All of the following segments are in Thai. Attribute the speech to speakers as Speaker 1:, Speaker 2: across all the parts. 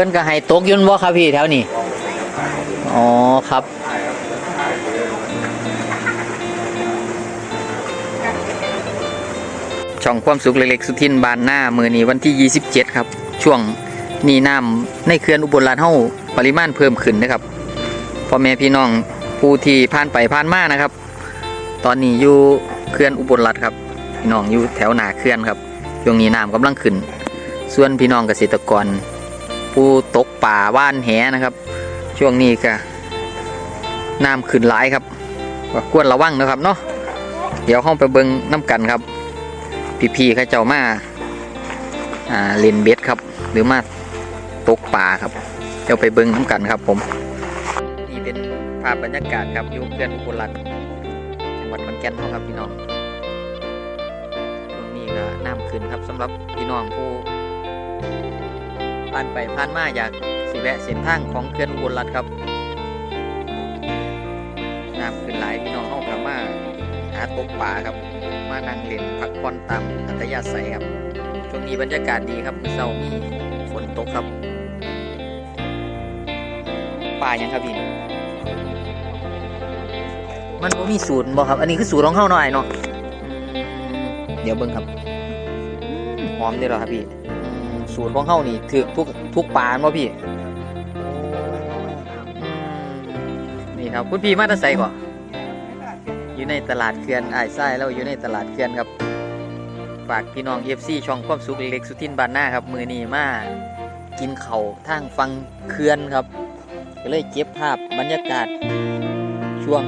Speaker 1: พิ่นก็ให้ตกยุ่นบ่ครับพี่แถวนี้อ๋อครับช่องความสุขเล็กๆสุทินบานหน้ามือนี้วันที่ 27 ครับ ช่วงนี้น้ำในเขื่อนอุบลรัฐเฮาปริมาณเพิ่มขึ้นนะครับพ่อแม่พี่น้องผู้ที่ผ่านไปผ่านมานะครับ ตอนนี้อยู่เขื่อนอุบลรัฐครับ พี่น้องอยู่แถวหนาเขื่อนครับช่วงนี้น้ำกำลังขึ้น ส่วนพี่น้องเกษตรกร ผู้ตกป่าว่านแหนะครับ ช่วงนี้ก็น้ำขึ้นหลายครับก็ควรระวังนะครับเนาะเดี๋ยวเข้าไปเบิงน้ำกันครับพี่ๆเขาเจ้ามาอ่าเลนเบ็ดครับ หรือมาตกป่าครับเดี๋ยวไปเบิงน้ำกันครับผม นี่เป็นภาพบรรยากาศครับอยู่เขื่อนอุบลรัตน์จังหวัดขอนแก่นครับพี่น้องช่วงนี้ก็น้ำขึ้นครับสำหรับพี่น้องผู้ ผ่านไปผ่านมาอยากสิแวะเส้นทางของเขื่อนอุบลรัตน์ครับน้ำขึ้นหลายพี่น้องเข้ากลับมาหาตกป่าครับ มานั่งเล่นพักผ่อนตามอัธยาศัยครับช่วงนี้บรรยากาศดีครับมื้อเช้ามีฝนตกครับป่ายังครับพี่มันบ่มีสูตรบ่ครับ อันนี้คือสูตรของเขาหน่อยเนาะเดี๋ยวเบิ่งครับ หอมเด้อเหรอครับพี่ อืมสูตรของเขานี่ถือทุกทุกปลาบ่พี่นี่ครับคุณพี่มาตะไสก่อนอยู่ในตลาดเขื่อนไอ้ไส้แล้วอยู่ในตลาดเขื่อนครับ ฝากพี่น้อง FC ช่องความสุขเล็กสุทินบานหน้าครับ มือนี้มากินเขาวทางฟังเขื่อนครับก็เลยเก็บภาพบรรยากาศช่วง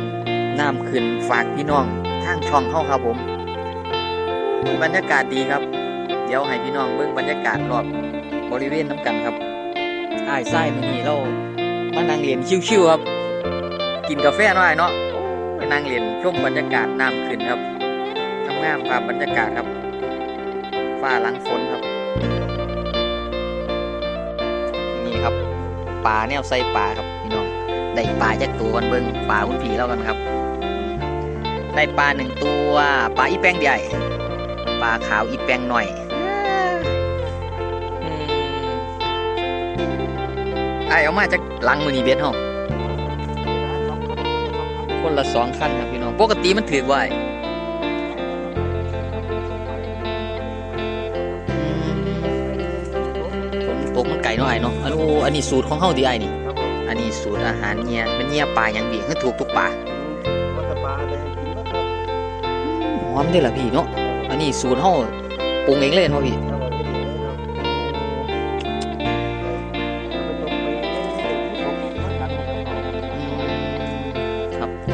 Speaker 1: น้ำขึ้นฝากพี่น้องทางช่องเข้าครับผมบรรยากาศดีครับ ดี๋ยวให้พี่น้องเบิ่งบรรยากาศรอบบริเวณน้ำกันครับไอ้ไส้มือนี้เรามานั่งเรียนชิวๆครับ กินกาแฟหน่อยเนาะนั่งเรียนชมบรรยากาศน้ำขึ้นครับทำงามภาพบรรยากาศครับฟ้าหลังฝนครับ นี่ครับปลาแนวใส่ปลาครับพี่น้องได้ปลาจากตัวกันเบิ้งปลาคุณผีแล้วกันครับ ได้ปลาหนึ่งตัวปลาอีแปงใหญ่ปลาขาวอีแปงหน่อย ไอเอามาจากหลังมือนีเบ็ดห้องคนละสองขั้นครับพี่น้อง ปกติมันถือไว้ผมตกมันไก่น้อยเนาะอันโออันนี้สูตรของเฮาดีไอ้นี่ อันนี้สูตรอาหารเงียมันเงียปลาอย่างดีคือถูกทุกปลาหอมเด้อล่ะพี่เนาะ อันนี้สูตรเฮาปรุงเองเลยเนาะพี่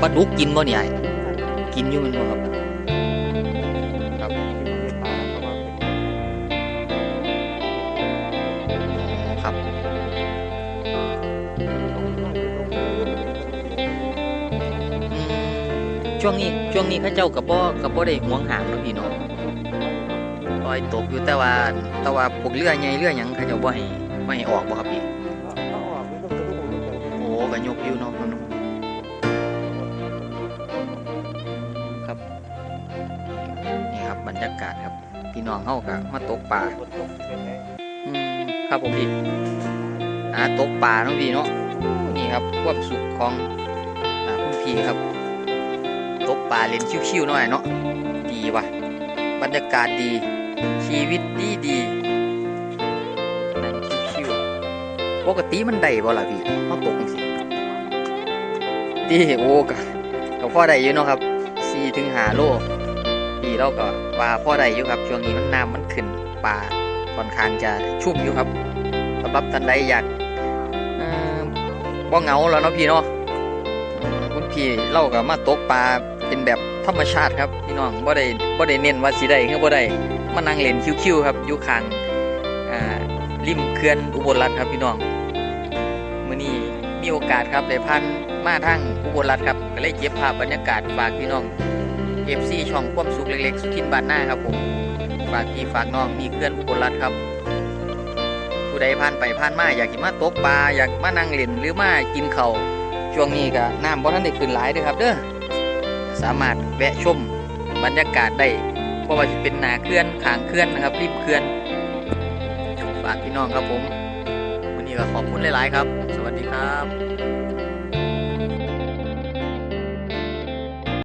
Speaker 2: ปลา
Speaker 1: ดุกกินบ่เนี่ยไอ้กินอยู่แมันบ่ครับ ครับ
Speaker 2: กินในปลาเขาว่าเป็น
Speaker 1: อ๋อครับ อืมช่วงนี้ช่วงนี้เข้าเจ้ากับบ่กับบ่ได้ห่วงหางเนาะพี่เนาะปล่อยตกอยู่แต่ว่าแต่ว่าพวกเรือใหญ่เรือหยังเขาเจ้าบ่ให้บ่ให้ออกบ่ครับพี่
Speaker 2: เอาออกไม่ต้องกระตุ้นไม่ต้อง
Speaker 1: โอ้ก็ยกอยู่เนาะมันครับ บบรรยากาศครับ พี่น้องเฮาก็มาตกปลา
Speaker 2: ฝนตกเป็นไง
Speaker 1: อืมครับผมพี่อ่าตกปลาเนาะพี่เนาะนี่ครับความสุขของอ่าคุณพี่ครับ ตกปลาเล่นชิวๆหน่อยเนาะดีว่ะ บรรยากาศดี ชีวิตดีดีนั่งชิวๆปกติมันได้บ่ล่ะพี่เขาตกจังซี่ดีโอ้ก็ก็พอได้อยู่เนาะครับ4ถึง5โลพี่ เราก็ว่าพ่อได้อยู่ครับ ช่วงนี้มันน้ำมันขึ้นปลาค่อนข้างจะชุ่มอยู่ครับสำหรับท่านใดอยากเอ่อบ่เหงาแล้วเนาะพี่เนาะอืมคุณพี่เล่ากับมาตกปลาเป็นแบบธรรมชาติครับพี่น้องบ่ได้บ่ได้เน้นว่าสิได้คือบ่ได้มานั่งเล่นคิ้วๆครับอยู่ข้างริมเขื่อนอุบลรัตน์ครับพี่น้องมื้อนี้มีโอกาสครับได้ผ่านมาทางอุบลรัตน์ครับก็เลยเก็บภาพบรรยากาศฝากพี่น้อง FC ช่องความสุขเล็กๆ สุขินบ้านหน้าครับผม ฝากพี่ฝากน้องมีเขื่อนอุบลรัตน์ครับ ผู้ใดผ่านไปผ่านมาอยากสินมาตกปลาอยากมานั่งเล่นหรือมากินเข้าช่วงนี้ก็น้ำบ่ทันได้ขึ้นหลายเด้อครับเด้อสามารถแวะชมบรรยากาศได้เพราะว่าจะเป็นหนาเขื่อนขางเขื่อนนะครับริมเขื่อนฝากพี่น้องครับผมวันนี้ก็ขอบคุณหลาย ๆ ครับ สวัสดีครับ